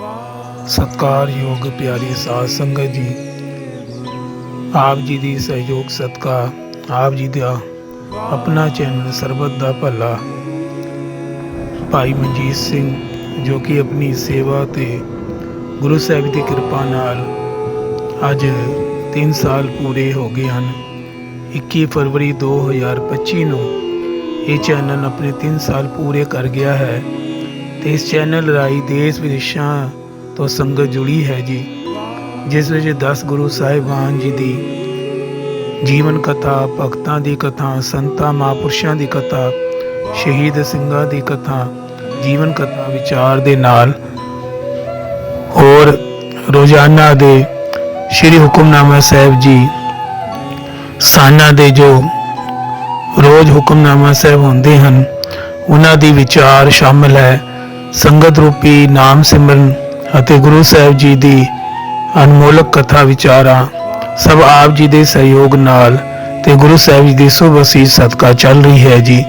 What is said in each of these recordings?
ਸਤਿਕਾਰਯੋਗ ਪਿਆਰੀ ਸਾਧ ਸੰਗਤ ਜੀ। ਆਪ ਜੀ ਦੀ ਸਹਿਯੋਗ ਸਦਕਾ, ਆਪ ਜੀ ਦਾ ਆਪਣਾ ਚੈਨਲ ਸਰਬਤ ਦਾ ਭਲਾ। ਭਾਈ ਮਨਜੀਤ ਸਿੰਘ ਜੋ ਕਿ ਆਪਣੀ ਸੇਵਾ ਤੇ ਗੁਰੂ ਸਾਹਿਬ ਦੀ ਕਿਰਪਾ ਨਾਲ ਅੱਜ 3 ਸਾਲ ਪੂਰੇ ਹੋ ਗਏ ਹਨ। 21 ਫਰਵਰੀ 2025 ਨੂੰ ਇਹ ਚੈਨਲ ਆਪਣੇ 3 ਸਾਲ ਪੂਰੇ ਕਰ ਗਿਆ ਹੈ। ਤੇ ਇਸ ਚੈਨਲ ਰਾਹੀਂ ਦੇਸ਼ ਵਿਦੇਸ਼ਾਂ ਤੋਂ ਸੰਗਤ ਜੁੜੀ ਹੈ ਜੀ, ਜਿਸ ਵਿੱਚ 10 ਗੁਰੂ ਸਾਹਿਬਾਨ ਜੀ ਦੀ ਜੀਵਨ ਕਥਾ, ਭਗਤਾਂ ਦੀ ਕਥਾ, ਸੰਤਾਂ, ਮਹਾਂਪੁਰਸ਼ਾਂ ਦੀ ਕਥਾ, ਸ਼ਹੀਦ ਸਿੰਘਾਂ ਦੀ ਕਥਾ, ਜੀਵਨ ਕਥਾ ਵਿਚਾਰ ਦੇ ਨਾਲ ਹੋਰ ਰੋਜ਼ਾਨਾ ਦੇ ਸ੍ਰੀ ਹੁਕਮਨਾਮਾ ਸਾਹਿਬ ਜੀ ਸਾਨਾ ਦੇ ਜੋ ਰੋਜ਼ ਹੁਕਮਨਾਮਾ ਸਾਹਿਬ ਹੁੰਦੇ ਹਨ, ਉਹਨਾਂ ਦੀ ਵਿਚਾਰ ਸ਼ਾਮਲ ਹੈ। ਸੰਗਤ ਰੂਪੀ ਨਾਮ ਸਿਮਰਨ ਅਤੇ ਗੁਰੂ ਸਾਹਿਬ ਜੀ ਦੀ ਅਨਮੋਲਕ ਕਥਾ ਵਿਚਾਰਾਂ ਸਭ ਆਪ ਜੀ ਦੇ ਸਹਿਯੋਗ ਨਾਲ ਤੇ ਗੁਰੂ ਸਾਹਿਬ ਜੀ ਦੀ ਸੁਭ ਅਸੀਸ ਸਦਕਾ ਚੱਲ ਰਹੀ ਹੈ ਜੀ।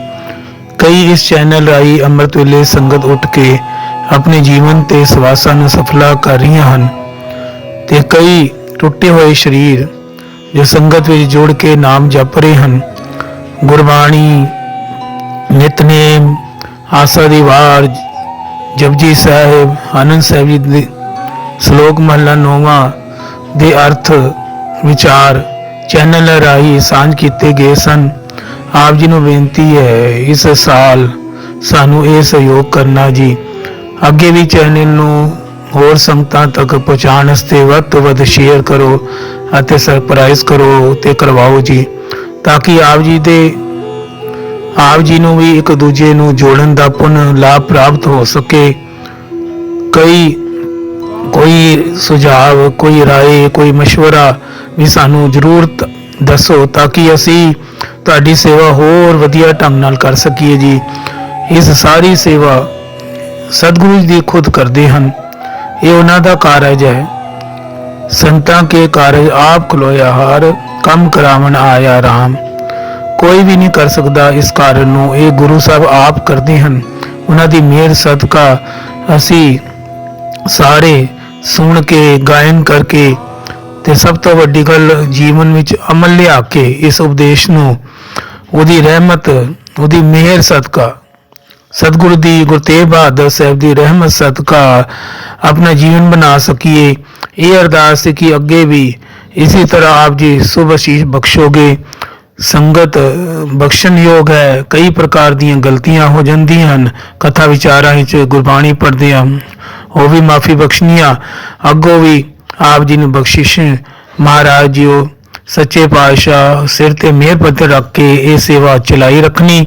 ਕਈ ਇਸ ਚੈਨਲ ਰਾਹੀਂ ਅੰਮ੍ਰਿਤ ਵੇਲੇ ਸੰਗਤ ਉੱਠ ਕੇ ਆਪਣੇ ਜੀਵਨ ਤੇ ਸਵਾਸਾਂ ਨੂੰ ਸਫਲਾ ਕਰ ਰਹੀਆਂ ਹਨ ਤੇ ਕਈ ਟੁੱਟੇ ਹੋਏ ਸਰੀਰ ਜੋ ਸੰਗਤ ਵਿੱਚ ਜੁੜ ਕੇ ਨਾਮ ਜਪ ਰਹੇ ਹਨ। ਗੁਰਬਾਣੀ, ਨਿਤਨੇਮ, ਆਸਾ ਦੀ ਵਾਰ ਜਪਜੀ ਸਾਹਿਬ, ਆਨੰਦ ਸਾਹਿਬ ਜੀ ਦੇ ਸ਼ਲੋਕ ਮਹਲਾ ਨੌਵਾਂ ਦੇ ਅਰਥ ਵਿਚਾਰ ਚੈਨਲ ਰਾਹੀਂ ਸਾਂਝ ਕੀਤੇ ਗਏ ਸਨ। ਆਪ ਜੀ ਨੂੰ ਬੇਨਤੀ ਹੈ, ਇਸ ਸਾਲ ਸਾਨੂੰ ਇਹ ਸਹਿਯੋਗ ਕਰਨਾ ਜੀ। ਅੱਗੇ ਵੀ ਚੈਨਲ ਨੂੰ ਹੋਰ ਸੰਗਤਾਂ ਤੱਕ ਪਹੁੰਚਾਉਣ ਵਾਸਤੇ ਵੱਧ ਤੋਂ ਵੱਧ ਸ਼ੇਅਰ ਕਰੋ ਅਤੇ ਸਰਪ੍ਰਾਈਜ਼ ਕਰੋ ਤੇ ਕਰਵਾਓ ਜੀ, ਤਾਂ ਕਿ ਆਪ ਜੀ ਦੇ ਆਪ ਜੀ ਨੂੰ ਵੀ ਇੱਕ ਦੂਜੇ ਨੂੰ ਜੋੜਨ ਦਾ ਪੁੰਨ ਲਾਭ ਪ੍ਰਾਪਤ ਹੋ ਸਕੇ ਕਈ ਕੋਈ ਸੁਝਾਅ ਕੋਈ رائے ਕੋਈ مشورہ ਵੀ ਸਾਨੂੰ ਜ਼ਰੂਰ ਤ- ਦੱਸੋ ਤਾਂ ਕਿ ਅਸੀਂ ਤੁਹਾਡੀ ਸੇਵਾ ਹੋਰ ਵਧੀਆ ਢੰਗ ਨਾਲ ਕਰ ਸਕੀਏ ਜੀ ਇਸ ਸਾਰੀ ਸੇਵਾ ਸਤਿਗੁਰੂ ਜੀ ਖੁਦ ਕਰਦੇ ਹਨ ਇਹ ਉਹਨਾਂ ਦਾ ਕਾਰਜ ਹੈ ਸੰਤਾਂ ਕੇ ਕਾਰਜ ਆਪ ਖਲੋਇਆ ਹਰ ਕੰਮ ਕਰਾਵਣ ਆਇਆ RAM ਕੋਈ ਵੀ ਨਹੀਂ ਕਰ ਸਕਦਾ। ਇਸ ਕਾਰਨ ਨੂੰ ਇਹ ਗੁਰੂ ਸਾਹਿਬ ਆਪ ਕਰਦੇ ਹਨ। ਉਹਨਾਂ ਦੀ ਮਿਹਰ, ਸਦਕਾ ਅਸੀਂ ਸਾਰੇ ਸੁਣ ਕੇ, ਗਾਇਨ ਕਰਕੇ ਤੇ ਸਭ ਤੋਂ ਵੱਡੀ ਗੱਲ ਜੀਵਨ ਵਿੱਚ ਅਮਲ ਲਿਆ ਕੇ ਇਸ ਉਪਦੇਸ਼ ਨੂੰ ਉਹਦੀ ਰਹਿਮਤ, ਉਹਦੀ ਮਿਹਰ, ਸਦਕਾ। ਸਤਿਗੁਰੂ ਦੀ ਗੁਰੂ ਤੇਗ ਬਹਾਦਰ ਸਾਹਿਬ ਦੀ ਰਹਿਮਤ, ਸਦਕਾ ਆਪਣਾ ਜੀਵਨ ਬਣਾ ਸਕੀਏ। ਇਹ ਅਰਦਾਸ ਹੈ ਕਿ ਅੱਗੇ ਵੀ ਇਸੇ ਤਰ੍ਹਾਂ ਆਪ ਜੀ ਸੁਭ ਅਸੀਸ ਬਖਸ਼ੋਗੇ। ਸੰਗਤ ਬਖਸ਼ਣਯੋਗ ਹੈ। ਕਈ ਪ੍ਰਕਾਰ ਦੀਆਂ ਗਲਤੀਆਂ ਹੋ ਜਾਂਦੀਆਂ ਹਨ। ਕਥਾ ਵਿਚਾਰਾਂ ਵਿੱਚ ਗੁਰਬਾਣੀ ਪੜ੍ਹਦੇ ਹਾਂ। ਉਹ ਵੀ ਮਾਫੀ ਬਖਸ਼ਣੀਆਂ। ਅੱਗੋਂ ਵੀ ਆਪ ਜੀ ਨੂੰ ਬਖਸ਼ਿਸ਼। ਮਹਾਰਾਜ ਜੀਓ, ਸੱਚੇ ਪਾਤਸ਼ਾਹ ਸਿਰ ਤੇ ਮਿਹਰ ਪੱਤਰ ਰੱਖ ਕੇ ਇਹ ਸੇਵਾ ਚਲਾਈ ਰੱਖਣੀ।